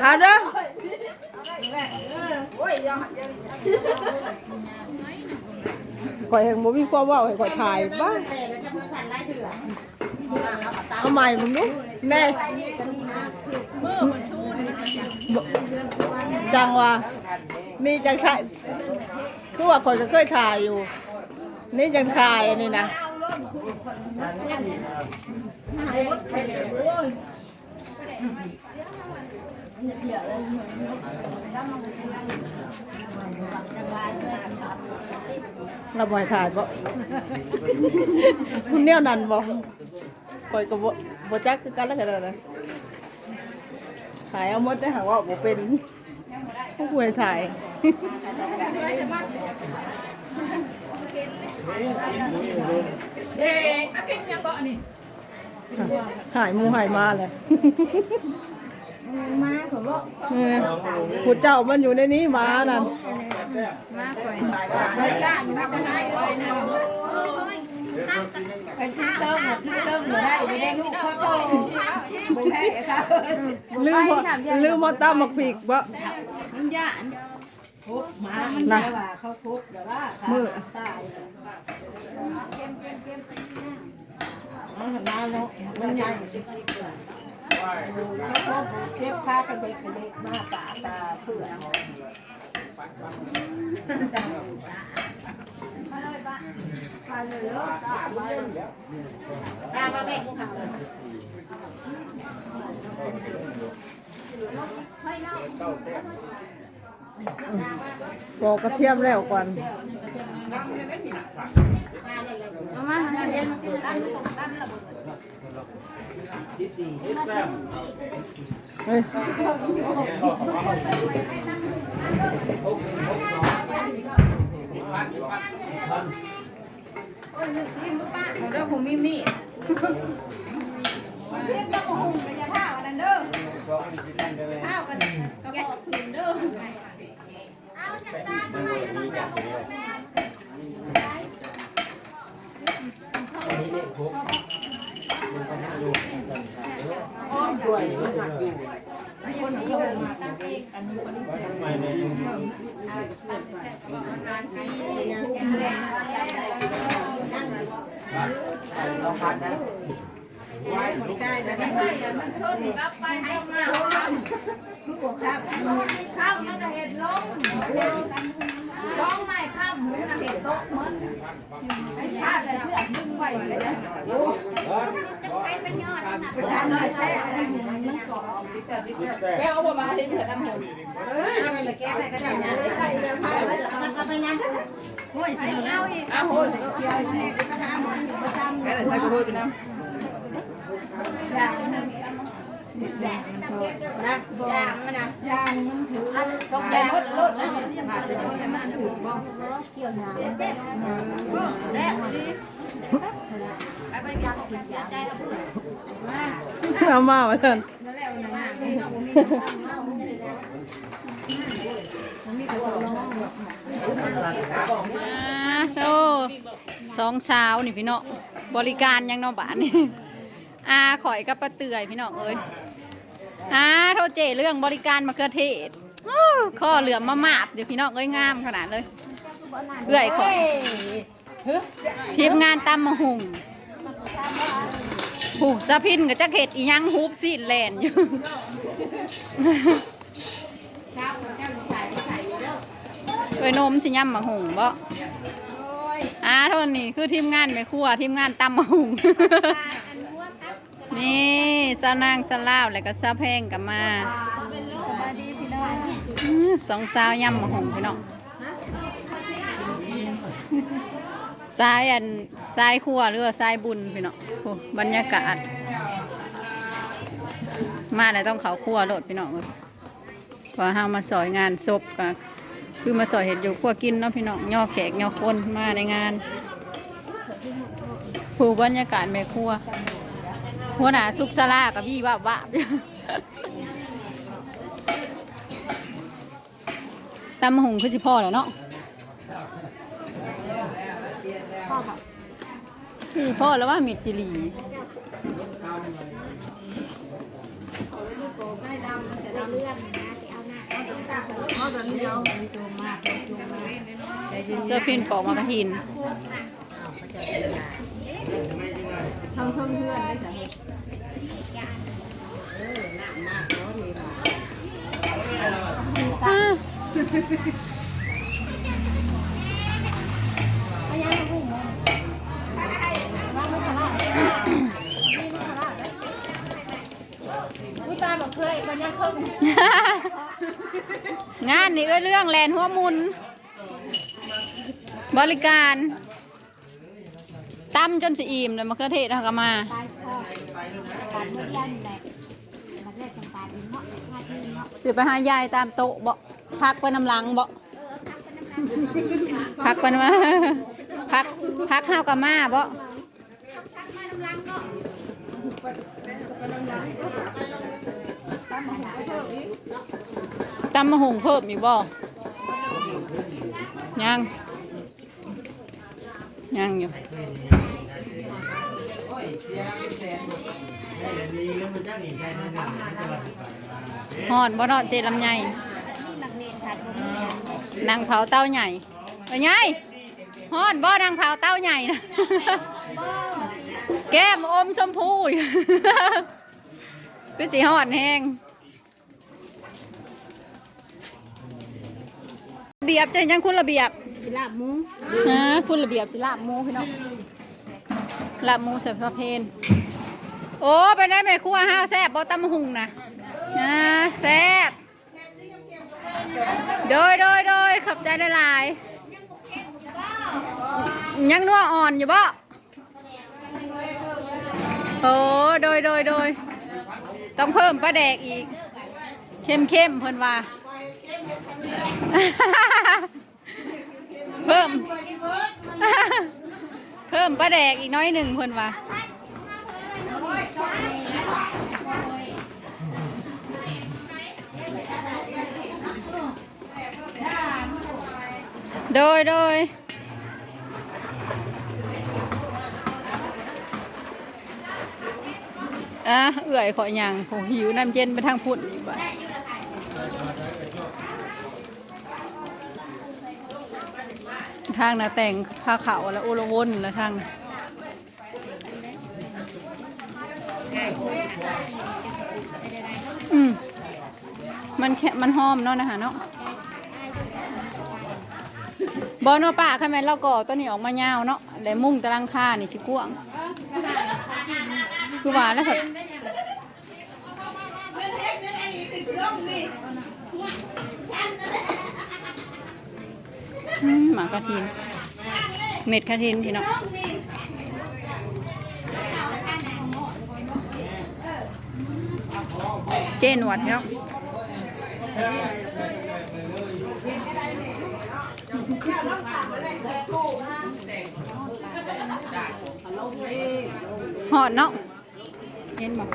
เอาเด้อข่อยแห่งบ่มีความเว้าให้ข่อยถ่ายบ้างเอาใหม่มึงดูแน่จังว่านี่จังถ่ายคือว่าข่อยก็เคยถ่ายอยู่ นี่จังถ่ายอันนี้นะ เราบ่ให้ถ่ายบ่คุณแนวนั้นบ่คอยก็บ่บ่จักคือกันแล้วกันนะถ่ายเอาหมดได้หาว่าบ่เป็นผู้ป่วยถ่ายเด็กมากินยังบ่อนนี้ หายมูหายมาเลยมาผมบอกเออผู้เจ้ามันอยู่ในนี้มานั่นมาก่อนไม่กล้าอยู่ก็ให้ไว้นะเป็นที่เติมหมดที่เติมหมดได้ไม่ได้ลูกพ่อโตบ่แพ้ค่ะลืมบ่ลืมบ่ตามมักผีกบ่มันย่านมามันนะว่าเขาทุบแต่ว่ามือตาย มันมาเนาะมันใหญ่เขาเทียบค่ากับเด็กกับเด็กมาตาตาเผื่อตามาแบ่กเขาปอกกระเทียมแล้วก่อน เอามาเรียนตั้งสองตั้งระเบิดเฮ้ยเรื่อง ผมมีมีดเรียนต้องหุ่นกันจะข้าวนั่นเด้อข้าวกันกระบอกผืน เด้อข้าวมันเห็ดลงลงไม่ข้าวหมูนะเห็ดตกหมดไอ้ชาติเลยเชื่อมึงไหวเลยนะแกเอาประมาณนี้เถิดน้ำหงเอออะไรแกไปก็ได้นะใส่เรือพายไปมันก็ไปนั่งโอ้ยใส่เอาอีกอ้าวโอ้ยเกี่ยวแน่ก็ทำมันประจำแกใส่กระโดดไปน้ำ นะยางมันนะยางมันถือต้องยางรถรถนะมาแต่ยังมันถือบ้องเกี่ยวน้ำแล้วดีไปบริการของยางได้แล้วเอามาว่าซั่นแล้วนะมีอ่าโธ่สองสาวนี่พี่น้องบริการยังเนอกบ้านนี่ อาข่อยกับป้าเตือยพี่น้องเอ้ยอ่าโทษเจเรื่องบริการมะเขือเทศข้อเหลือมมามาบเดี๋ยวพี่น้องเอ้ยงามขนาดเลยเอื่อยข่อยทีมงานตำมะหุงผูกสะพินกับจักเห็ดอียังฮูบซีดแลนอยู่เอ้ยนมสิย่ำมะหุงบ่อ่าโทษนี่คือทีมงานแม่ครัวทีมงานตำมะหุง นี่สาวนางสลาวแล้วก็สาวแพงกับมาอื้อสองสาวยำมะหุงพี่น้องสายอันสายครัวหรือว่าสายบุญพี่น้องโอ้บรรยากาศ มาแล้วต้องเขาครัวโลดพี่น้องเอ้ยพอเฮามาสอยงานศพก็คือมาสอยเห็ดอยู่ครัวกินเนาะพี่น้องย่อแขกย่อคนมาในงาน ผู้บรรยากาศแม่ครัว หัวหน้าสุกสลากับพี่ว่าว่าตำหงคือสิพ่อแหละเนาะพี่พ่อแล้วว่ามิดจิรีเรื่อแต่นี้เอาตัวมากตัวมากใจเย็นเสื้อพินปอกมากระถินทำเพื่อนเพื่อนได้จ้ะ อ่า อุ้ยตาบอกเคยปัญญาเคยงานนี่ก็เรื่องแลนหัวมุน บริการตั้มจนสิอิ่มแล้วมะเขือเทศเขาก็มาตายชอบการเมื่อยันแหละมาเรียกกันตาดีเนาะมาดีเนาะสิไปหายายตามโต๊ะบ่ พักไปน้ำหลังบ่พักไปมาพักพักข้าวกับมาบ่ตำมะฮุงเพิ่มอีกบ่ยังยังอยู่ฮอนบ่นอนเจลำไย นักเรียนขาดผม นางเผาเต้าใหญ่ไปไงฮอนบ่นางเผาเต้าใหญ่นะแก้มอมชมพูอยู่คือสีฮอนแห้งระเบียบจะยังคุณระเบียบสิลาบหมูฮะคุณระเบียบสิลาบหมูพี่น้องลาบหมูใส่พระเพนโอ้ไปได้ไหมครัวห้าวแซ่บบ่ตำหุงนะนะแซ่บ โดยโดยโดยขอบใจหลายๆยังนัวอ่อนอยู่บ่โอ้โดยโดยโดยต้องเพิ่มปลาแดกอีก เข้มเข้มเพิ่นว่า เพิ่ม เพิ่มปลาแดกอีกน้อยหนึ่งคนว่า โดยโดยอะเอื่อยขออย่างโหหิวน้ำเย็นไปทางพุ่นอีกบ่ทางนะแต่งผ้าขาวแล้วโอลวนแล้วทางอืมมันแค่มันหอมเนาะนะคะเนาะ บอเนาะป้าค่ะแม่นเราก่อตัวนี้ออกมายาวเนาะแล้วมุ่งตารางคานี่สิกว้างคือว่าแล้วค่ะอืมหมากระทิน เม็ดกระทินพี่เนาะเจนวดเนาะ หอดเนาะเห็นบอก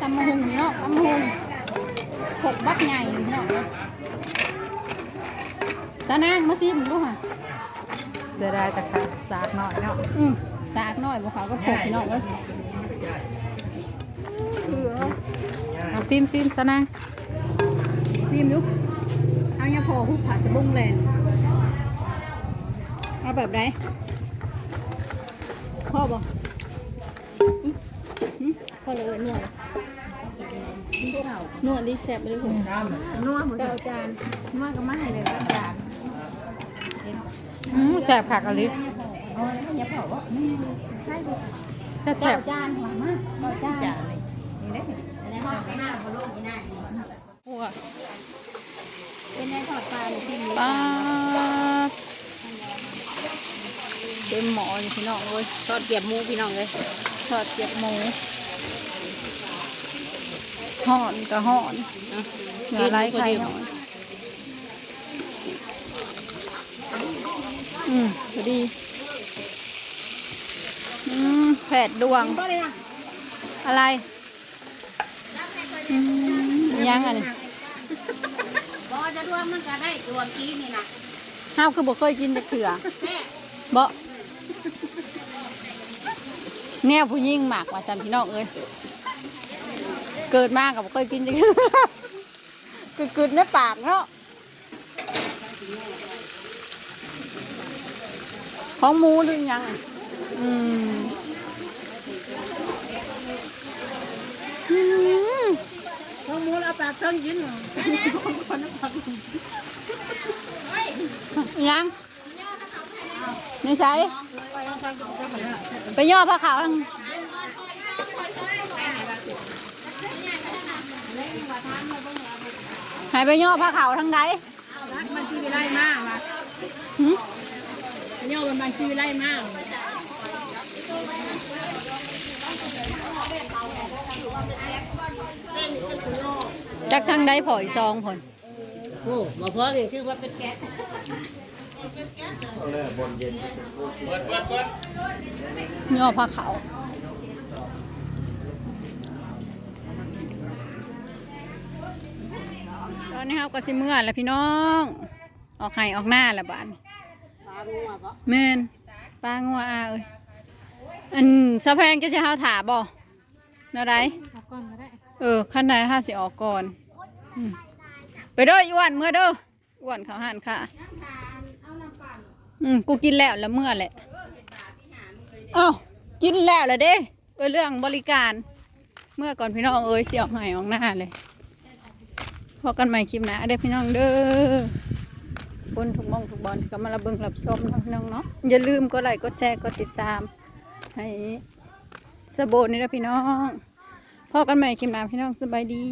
ตำมะฮุงนี่เนาะตำมะฮุงหกบักใหญ่พี่เนาะสานางมาซิมดูค่ะเสียดายแต่ขาดสากหน่อยเนาะอืมสากหน่อยบ่เขาก็ผกพี่น้องเอ้ยเออเอาซิมซิมซะนะ ซิมดูเอาอย่าพอหุบผาสะบุ้งแลนเอาแบบไหนพ่อบ่อื้อหือพ่อเลยนวดนวดดิแซ่บไปเลยคุณนัวหมูเก้าจานนัวก็มาให้เลยสักจานอืมแสบผักอะไรอ๋ออย่าเผาว่าใช่เลยแซ่บแสเก้าบจานหวานมากเก้าจานจานเลยนี่ได้แล้วห้องหน้าเขาลงนี่หน้า หัวเป็นไงทอดปลาหรือที่มีปลาเต็มหมออยู่พี่น้องเอ้ยทอดเกี๊ยวหมูพี่น้องเลยทอดเกี๊ยวหมูห่อนก็ห่อนเหนือไรไข่หน่อยอืมพอดี อืมแผดดวงก็เลยนะอะไรอืมยังอันนี้ บอจะรวมมันก็ได้รวมกี้นี่นะห้าวคือบ่เคยกินจักเถื่อแม่บ่แนวผู้หญิงหมากว่าจันพี่น้องเอ้ยเกิดมากับเคยกินจังกึดกึดๆในปากเนาะของหมูหรือยังอืมอืมท้องมูลเอาปากท้องกิน ยังนี่ใช่ไปย่อผ้าขาวทางหายไปย่อผ้าขาวทางใดมันชีวิไลมากว่ะหึย่อมันมันชีวิไลมากจากทางใดผอยซองผลโอ้บ่พอเรียกชื่อว่าเป็นแก๊ส ย่อผ้าขาวตอนนี้ครับก็สิเมื่อแล้วพี่น้อง ออกไห้ออกหน้าแล้วบ้านปลางัวปะแม่นปลางัวอาเอ้ยอันสะแพงจะสิเฮาถาบ่แนวใดเอาก้อนก็ได้เออขั้นใดห้าสิออกก่อนอืมไปเด้ออีอ้วนเมื่อเด้ออ้วนเขาหันค่ะ อืมกูกินแล้วแล้วเมื่อแหละเอ้ากินแล้วแหละเด้เออเรื่องบริการ เมื่อก่อนพี่น้องเอ้ยเสียออกใหายออกหน้าเลยพอกันใหม่คลิปหน้าเด้อพี่น้องเด้อคนทุกหมองทุกบอลที่ก็มารับเบิ่งรับชมเนาะพี่น้องเนาะอย่าลืมกดไลค์กดแชร์กดติดตาม ให้สะโบนี่นะพี่น้องพอกันใหม่คลิปหน้าพี่น้องสบายดี